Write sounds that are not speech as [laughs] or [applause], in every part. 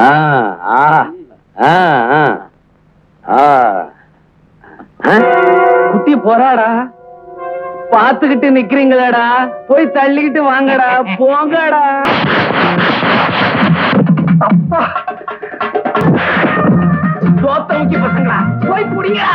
ஆ, ஆ, ஆ. ஆ? குட்டி போறாடா. பாத்துக்கிட்டு நிக்கிறீங்களாடா. போய் தள்ளிக்கிட்டு வாங்கடா. போங்கடா. அப்பா சோத்த ஊக்கி பசங்களா? போய் குடியா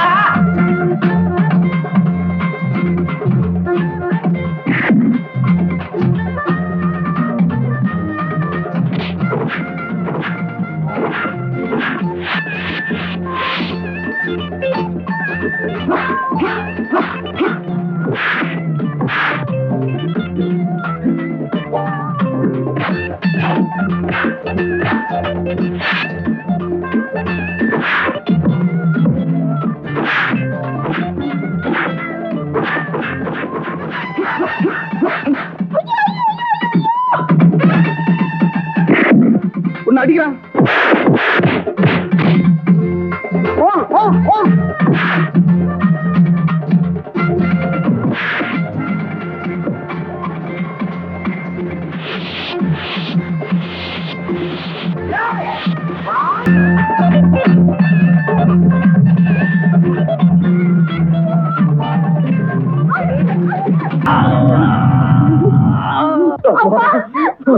உன்னை அடிக்கிறான்.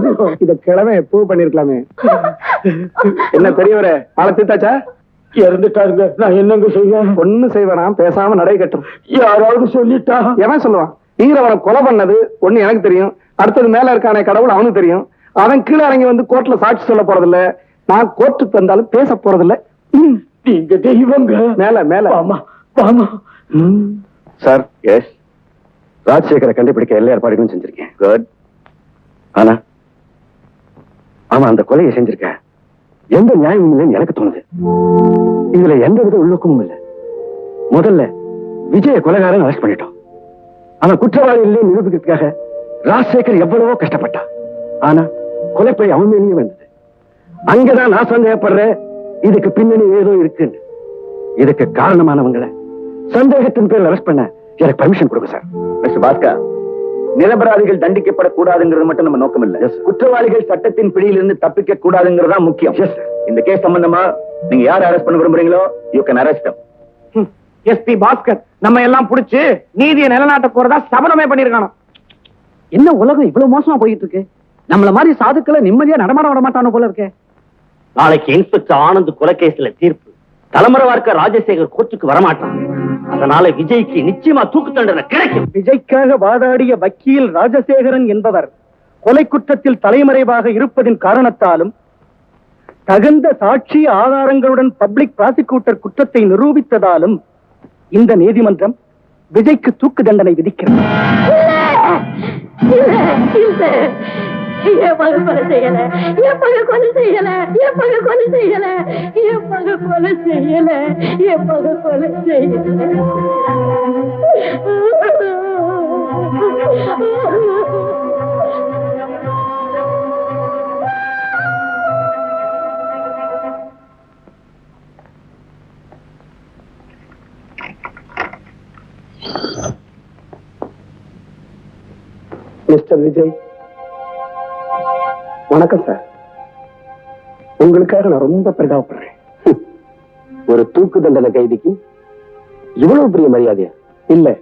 [laughs] இத கிழமை எப்போ பண்ணிருக்கலாமே? என்ன பெரியவரே மழை தீத்தாச்சா இறந்துட்டாருங்க. நான் என்னங்க செய்வேன்? ஒண்ணும் செய்வேனாம் பேசாம நடை கட்டும் யாராவது சொல்லிட்டா? எவன் சொல்லுவான்? நீர் அவனை கொலை பண்ணது ஒண்ணு எனக்கு தெரியும். அடுத்தது மேல இருக்கானே கடவுள் அவனுக்கு தெரியும். அவன் கீழே இறங்கி வந்து கோர்ட்ல சாட்சி சொல்ல போறதில்ல. நான் கோர்ட்டுக்கு வந்தாலும் பேச போறதில்ல. நீங்க தெய்வங்க. மேல மேல. ஆமா ஆமா சார் எஸ். ராஜசேகரை கண்டுபிடிக்க எல்லா ஏற்பாடுகளும் செஞ்சிருக்கேன். குட் ஆனா அவன் அந்த கொலையை செஞ்சிருக்க. எந்த நியாயமும் இல்லைன்னு எனக்கு தோணுது. இதுல எந்த வித உள்ளுக்கமும் இல்லை. முதல்ல விஜய கொலைகாரன் அரெஸ்ட் பண்ணிட்டோம் அவன் குற்றவாளி இல்லைன்னு நிரூபிக்கிறதுக்காக ராஜசேகர் எவ்வளவோ கஷ்டப்பட்டான். ஆனா கொலைப்பை அவன் மேலேயும் வந்தது. அங்கதான் நான் சந்தேகப்படுறேன். இதுக்கு பின்னணி ஏதோ இருக்குன்னு. இதுக்கு காரணமானவங்களை சந்தேகத்தின் பேர் அரெஸ்ட் பண்ண எனக்கு பர்மிஷன் கொடுங்க சார் மிஸ்டர் பாஸ்கர் நிரபராதிகள் தண்டிக்கப்படக்கூடாதுங்கிறது மட்டும் நம்ம நோக்கம் இல்ல குற்றவாளிகள் சட்டத்தின் பிடியிலிருந்து தப்பிக்க கூடாதுங்கிறது தான் முக்கியம். இந்த கேஸ் சம்பந்தமா நீங்க யார் அரெஸ்ட் பண்ண விரும்புறீங்களோ you can arrest SP Bhaskar நம்ம எல்லாம் புடிச்சு நீதியை நிலநாட்ட போறதா சபதமே பண்ணிருக்கானோ என்ன உலகம் இவ்வளவு மோசமா போயிட்டு இருக்கு நம்மள மாதிரி சாதுக்களை நிம்மதியா நடமாட விட மாட்டானோ போல இருக்கே. நாளைக்கு இன்ஸ்பெக்டர் ஆனந்த் கொலைகேஸ்ல தீர்ப்பு. தலைமுறை வார்க்க ராஜசேகர் கோர்ட்டுக்கு வரமாட்டான். அதனால விஜய்க்கு நிச்சயமா தூக்கு தண்டனை கிடைக்கும். விஜய்க்காக வாதாடிய வக்கீல் ராஜசேகரன் என்பவர் கொலை குற்றத்தில் தலைமறைவாக இருப்பதின் காரணத்தாலும் தகுந்த சாட்சி ஆதாரங்களுடன் பப்ளிக் ப்ராசிக்யூட்டர் குற்றத்தை நிரூபித்ததாலும் இந்த நீதிமன்றம் விஜய்க்கு தூக்கு தண்டனை விதிக்கிறது. என் மகன் கொலை செய்யல என் மகன் கொலை செய்யல என் மகன் கொலை செய்யல என் மகன் கொலை செய்யல என் மகன் கொலை மிஸ்டர் விஜய் வணக்கம் சார். உங்களுக்காக நான் ரொம்ப பரிதாபப்படுறேன். ஒரு தூக்கு தண்டனை கைதிக்கு இவ்வளவு பெரிய மரியாதையா? இல்ல.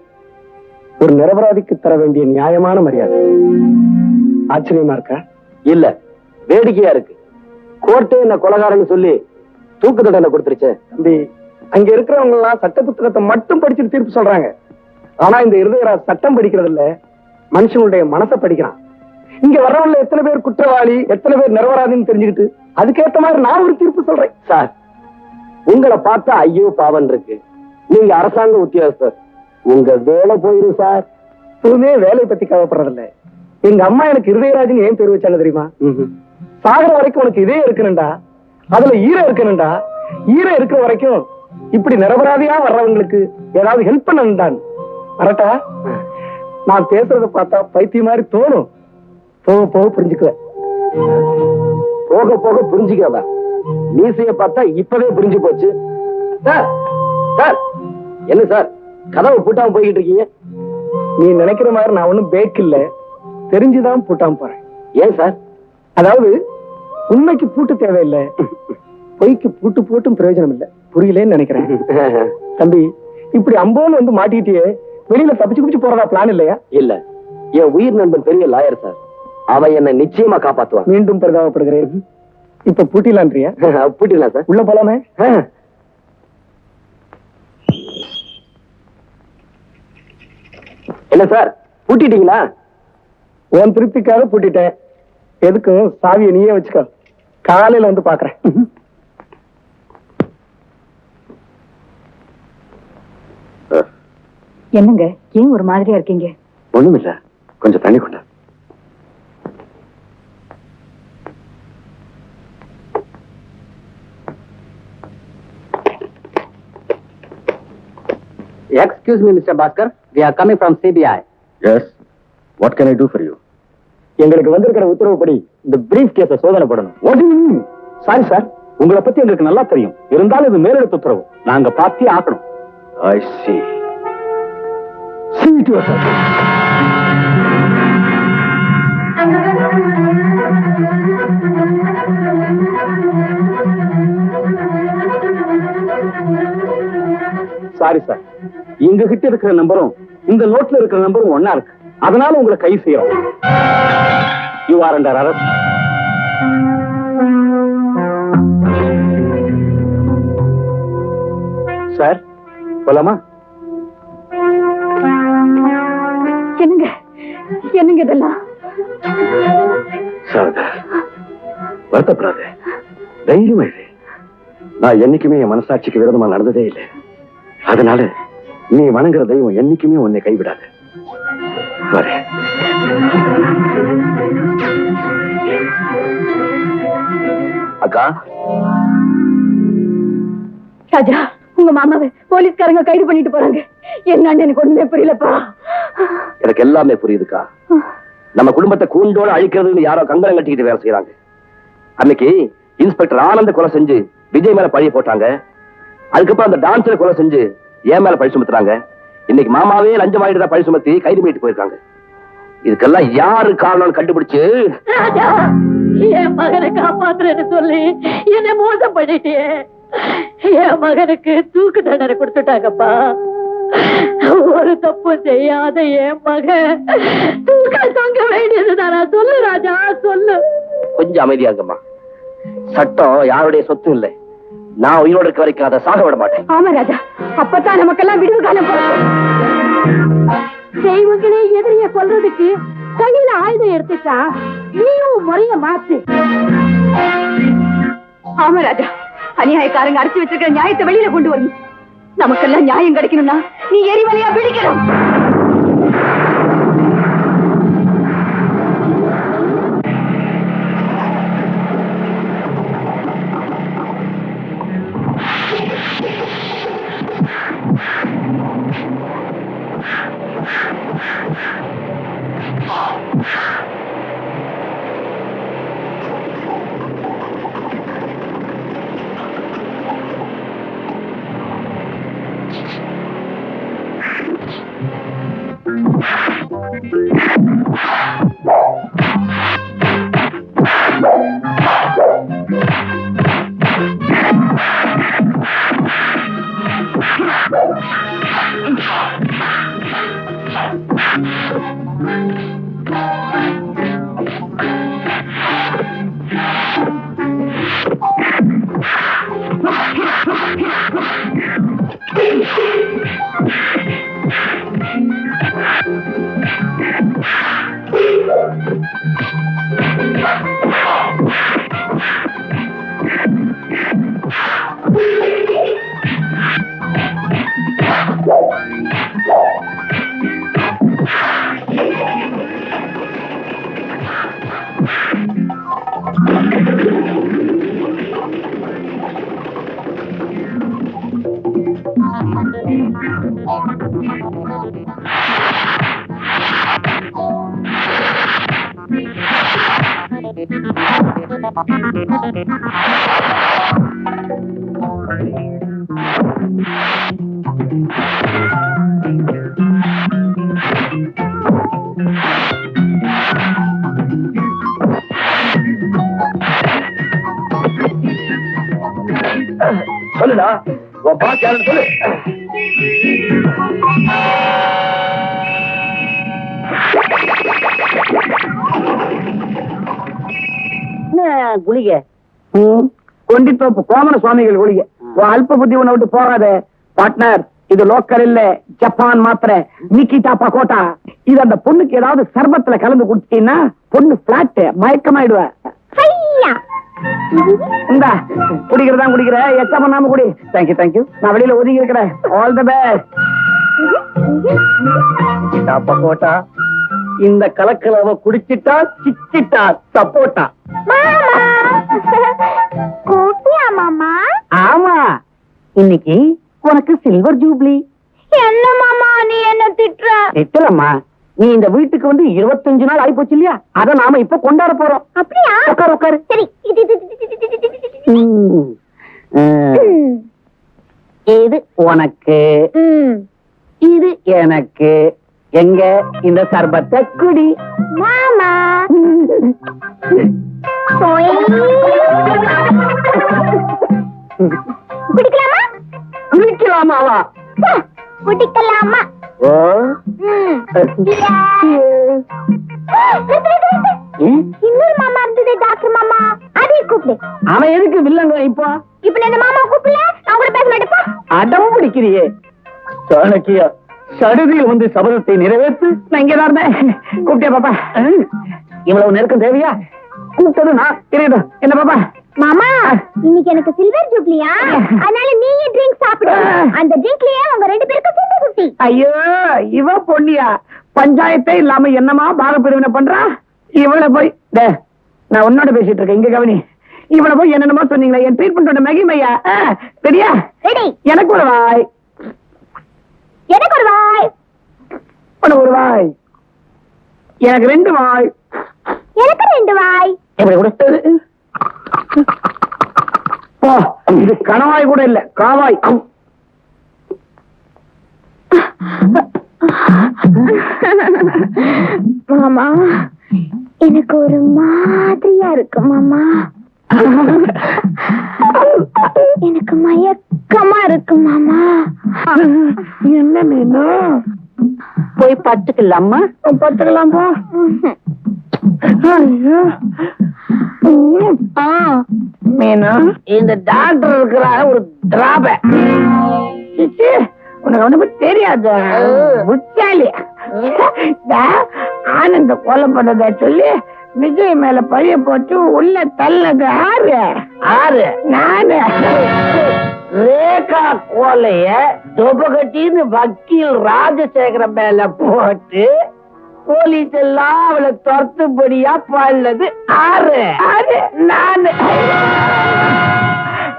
ஒரு நிரபராதிக்கு தர வேண்டிய நியாயமான மரியாதை. ஆச்சரியமா இருக்கா? இல்ல. வேடிக்கையா இருக்கு. கோர்ட்டே என்ன கொலகாரன்னு சொல்லி தூக்கு தண்டனை கொடுத்துருச்சே. தம்பி அங்க இருக்கிறவங்க எல்லாம் சட்ட புத்தகத்தை மட்டும் படிச்சுட்டு தீர்ப்பு சொல்றாங்க. ஆனா இந்த இருதயராஜ் சட்டம் படிக்கிறது இல்ல மனுஷனுடைய மனசை படிக்கிறான். இங்க வர்றவங்கள எத்தனை பேர் குற்றவாளி எத்தனை பேர் நிரபராதின்னு தெரிஞ்சுக்கிட்டு அதுக்கேத்த மாதிரி நான் ஒரு தீர்ப்பு சொல்றேன். சார் உங்களை பார்த்தா ஐயோ பாவன் இருக்கு. நீங்க அரசாங்க உத்தியோகஸ்தர். உங்க வேலை போயிரும் சார். எப்பவுமே வேலையை பத்தி கவலைப்படுறதில்ல. எங்க அம்மா எனக்கு இருதயராஜன் ஏன் பேர் வச்சாங்க தெரியுமா? சாகுற வரைக்கும் உனக்கு இதே இருக்கணும்டா. அதுல ஈரம் இருக்கணும்டா. ஈரம் இருக்கிற வரைக்கும் இப்படி நிரபராதியா வர்றவங்களுக்கு ஏதாவது ஹெல்ப் பண்ணணும்டான் வரட்டா? நான் பேசுறத பார்த்தா பைத்தியம் மாதிரி தோணும். போக போக புரிஞ்சுக்குவேன் போக போக புரிஞ்சுக்கிறதா மீசைய பார்த்தா இப்பவே புரிஞ்சு போச்சு. Sir sir. என்ன சார் கதவை பூட்டாம போய்கிட்டு இருக்கீங்க? நீ நினைக்கிற மாதிரி நான் ஒண்ணும் பேக் இல்ல. தெரிஞ்சுதான் பூட்டாம போறேன். ஏன் சார்? அதாவது உண்மைக்கு பூட்டு தேவையில்லை. பொய்க்கு பூட்டு போட்டும் பிரயோஜனம் இல்ல. புரியலன்னு நினைக்கிறேன். [laughs] தம்பி இப்படி அம்போன்னு வந்து மாட்டிக்கிட்டே வெளியில தப்பிச்சு குப்பிச்சு போறதா பிளான் இல்லையா? இல்ல. என் உயிர் நண்பன் பெரிய லாயர் சார். அவன் என்ன நிச்சயமா காப்பாத்துவான். மீண்டும் பரிதாபப்படுகிறேன். இப்ப பூட்டிலான்றியா? [laughs] பூட்டிடலாம் சார். உள்ள போலாமே. என்ன சார்? பூட்டிட்டீங்களா? உன் திருப்திக்காக பூட்டிட்டேன். எதுக்கும் சாவியை நீயே வச்சுக்கோ. காலையில வந்து பாக்குறேன். என்னங்க? ஏன் ஒரு மாதிரியா இருக்கீங்க? ஒண்ணும் இல்ல கொஞ்சம் தண்ணி கொண்டா excuse me mister Bhaskar we are coming from CBI yes what can I do for you எங்களுக்கு வந்திருக்கிற உத்தரவுப்படி இந்த பிரீஃப் கேஸ சோதனை போடணும். சாரி சார் உங்களை பத்தி எங்களுக்கு நல்லா தெரியும். இருந்தாலும் இது மேலெடுத்த உத்தரவு. நாங்க பார்த்தே ஆக்கணும் I see See it yourself. Sorry sir எங்க கிட்ட இருக்கிற நம்பரும் இந்த நோட்ல இருக்கிற நம்பரும் ஒண்ணா இருக்கு. அதனால உங்களை கை செய்யறோம். You are under arrest sir போலாமா? என்னங்க? என்னங்க இதெல்லாம்? சாரதா வருத்தப்படாத. தைரியமா நான் என்னைக்குமே என் மனசாட்சிக்கு விரோதமா நடந்ததே இல்லை. அதனால நீ வணங்குற தெய்வம் என்னைக்குமே உன்னை கைவிடாது. வரேன் அக்கா. ராஜா உங்க மாமாவை போலீஸ்காரங்க கைது பண்ணிட்டு போறாங்க. என்னன்னு எனக்கு ஒண்ணுமே புரியலப்பா. எனக்கு எல்லாமே புரியுதுக்கா. நம்ம குடும்பத்தை கூண்டோட அழிக்கிறதுன்னு யாரோ கங்கரம் கட்டிக்கிட்டு வேலை செய்யறாங்க அன்னைக்கு இன்ஸ்பெக்டர் ஆனந்த கொலை செஞ்சு விஜய் மேல பழிய போட்டாங்க. அதுக்கப்புறம் அந்த டான்ஸரை கொலை செஞ்சு என் மேல பழி சுமத்துறாங்க. இன்னைக்கு மாமாவே லஞ்சம் வாங்கிட்டு பழி சுமத்தி கைது பண்ணிட்டு போயிருக்காங்க. இதுக்கெல்லாம் யாரு காரணம்னு கண்டுபிடிச்சு? என் மகனை காப்பாத்துறேன்னு சொல்லி என்ன மோசம் பண்ணிட்டியே. என் மகனுக்கு தூக்கு தண்டனை கொடுத்துட்டாங்கப்பா. ஒரு தப்பு செய்யாத என் மகன். தூக்க தொங்க வேண்டியதுதானா சொல்லு ராஜா சொல்லு. கொஞ்சம் அமைதியாங்கம்மா. சட்டம் யாருடைய சொத்தும் இல்லை. நான் உயிரோட இருக்க வரைக்கும் அதை சாக விட மாட்டேன். ஆமா ராஜா அப்பதான் நமக்கெல்லாம் விடுவு காலம் பிறக்கும். தெய்வங்களே எதிரிய கொல்றதுக்கு கையில ஆயுதம் எடுத்துட்டா நீயும் முறைய மாத்து. ஆமா ராஜா அநியாயக்காரங்க அடிச்சு வச்சிருக்கிற நியாயத்தை வெளியில கொண்டு வரணும். நமக்கெல்லாம் நியாயம் கிடைக்கணும்னா நீ எரிவலையா பிடிக்கணும். சொல்லுடா உன் பாஸ் யாருன்னு சொல்லு. குளிகை? கொண்டித்தோப்பு கோமன சுவாமிகள் உன் அல்ப புத்தி உன்னை விட்டு போகாத. பார்ட்னர் இது லோக்கல் இல்ல ஜப்பான் மாத்திரை. நிக்கிட்டா பகோட்டா இது அந்த பொண்ணுக்கு ஏதாவது சர்பத்துல கலந்து குடிச்சிட்டீங்கன்னா பொண்ணு பிளாட் மயக்கமாயிடுவ. இந்தா குடிக்கிறதா குடிக்கிற? எச்சா பண்ணாம குடி. தேங்க்யூ தேங்க்யூ நான் வெளியில ஒதுங்கி இருக்கிறேன். ஆல் த பெஸ்ட் பகோட்டா இந்த கலக்கல அவ குடிச்சிட்டா சிச்சிட்டா சப்போட்டா. மாமா. ஆமா. இன்னைக்கு உனக்கு சில்வர் ஜூப்ளி என்ன மாமா? நீ என்ன திட்டுற? திட்டலம்மா. நீ இந்த வீட்டுக்கு வந்து இருபத்தஞ்சு நாள் ஆயிப்போச்சு இல்லையா? அத நாம இப்ப கொண்டாட போறோம். அப்படியா? உட்காரு உட்காரு. சரி. இது உனக்கு. இது எனக்கு. எங்க? இந்த சர்பத்தை குடி. மாமா. குடிக்கலாமா? குடிக்கலாமாவா? குடிக்கலாமா? இன்னொரு மாமா இருந்தது டாக்டர் மாமா அதே கூப்பிடு அவன் எதுக்கு வில்லங்க இப்போ இப்ப? இந்த மாமா கூப்பிடல நான் கூட பேச மாட்டேப்பா அடம் பிடிக்கிறியே. சாணக்கியா சடுதியில் வந்து சபதத்தை நிறைவேற்று. நான் இங்கதான் இருந்தேன். கூப்பிட்டியா பாப்பா? இவ்வளவு நெருக்கம் தேவையா? கூப்பிட்டது நான். இருக்கட்டும் என்ன பாப்பா? மாமா இன்னைக்கு எனக்கு சில்வர் ஜூப்ளியா அதனால நீயே ட்ரிங்க் சாப்பிடு. அந்த ட்ரிங்க்லயே உங்க ரெண்டு சுத்தி ஐயோ இவ பொண்ணியா பஞ்சாயத்தே இல்லாம என்னமா பாக பிரிவினை பண்றா? இவளை போய் டே, நான் உன்னோட பேசிட்டு இருக்கேன். இங்க கவனி. இவளை போய் என்னென்னமோ சொன்னீங்களா என் ட்ரீட்மெண்டோட மகிமையா? ஆ, சரியா ரெடி. எனக்கு ஒரு வாய். எனக்கு ஒரு வாய். உனக்கு ஒரு வாய். எனக்கு ரெண்டு வாய். எனக்கு ரெண்டு வாய். எப்படி கொடுத்தது இது கணவாய் கூட இல்ல காவாய். மாமா எனக்கு ஒரு மாதிரியா இருக்கு மாமா. எனக்கு மயக்கமா இருக்கு மாமா. என்ன மீனும் போய் பத்துக்கலாமா பத்துக்கலாம் போ. ஐயோ. ம். மீனா இந்த டாக்டர் இருக்கிற ஒரு திராப. சிச்சி, உனக்கு பத்தி தெரியாது? புத்தாலி ஆனந்த கொலை பண்ணத சொல்லி விஜய் மேல பழிய போட்டு உள்ள தள்ளது ஆறு. ஆறு. நானு. ரேகா கோலைய தொபகட்டின்னு வக்கீல் ராஜசேகர மேல போட்டு போலீஸ் எல்லாம் அவளை துரத்துபடியா பண்ணது ஆறு. ஆறு. நானு.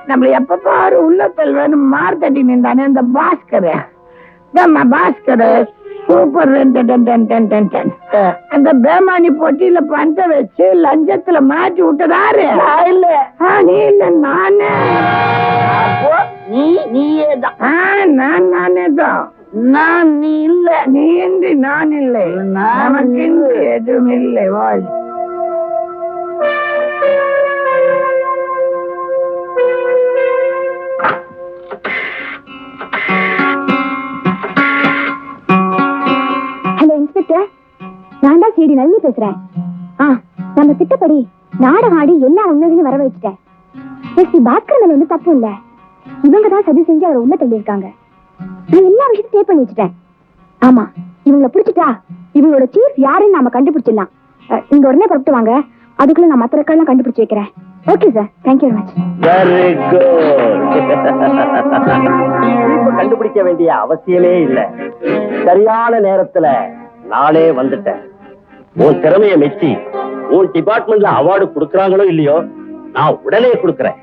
நம்மள எப்ப பாரு உள்ளத்தல் வேணும் மார்த்தட்டி நின்றானே அந்த பாஸ்கர். நம்ம பாஸ்கர் சூப்பர் அந்த பேமானி பொட்டியில பஞ்ச வச்சு லஞ்சத்துல மாட்டி விட்டதாரு. இல்ல. நீ இல்ல நானே. நீ நீயே தான். நான் நானே தான். நான் நீ இல்ல. நீ இன்றி நான் இல்லை. நமக்கு எதுவும் இல்லை வாழ் ஹலோ இன்ஸ்பெக்டர். நான் தான் சிடி நளினி பேசுறேன். ஆ நம்ம திட்டப்படி நாடகாடி ஆடி எல்லா உண்மைகளையும் வர வச்சுட்டேன். எஸ்பி பாஸ்கர் மேல வந்து தப்பு இல்ல. இவங்க தான் சதி செஞ்சு அவரை உள்ள தள்ளியிருக்காங்க. நான் எல்லா விஷயத்தையும் ஸ்டே பண்ணி வச்சுட்டேன். ஆமா இவங்களை பிடிச்சிட்டா இவங்களோட சீஃப் யாருன்னு நாம கண்டுபிடிச்சிடலாம். அஹ், உடனே புறப்பட்டு வாங்க. அதுக்குள்ள நான் மற்ற ரெக்கார்ட்லாம் கண்டுபிடிச்சு வைக்கிறேன். Okay sir thank you very much very good கண்டுபிடிக்க வேண்டிய அவசியமே இல்ல. சரியான நேரத்துல நானே வந்துட்டேன். உன் திறமைய மெச்சி உன் டிபார்ட்மெண்ட்ல அவார்டு கொடுக்கறாங்களோ இல்லையோ நான் உடனே கொடுக்கறேன்.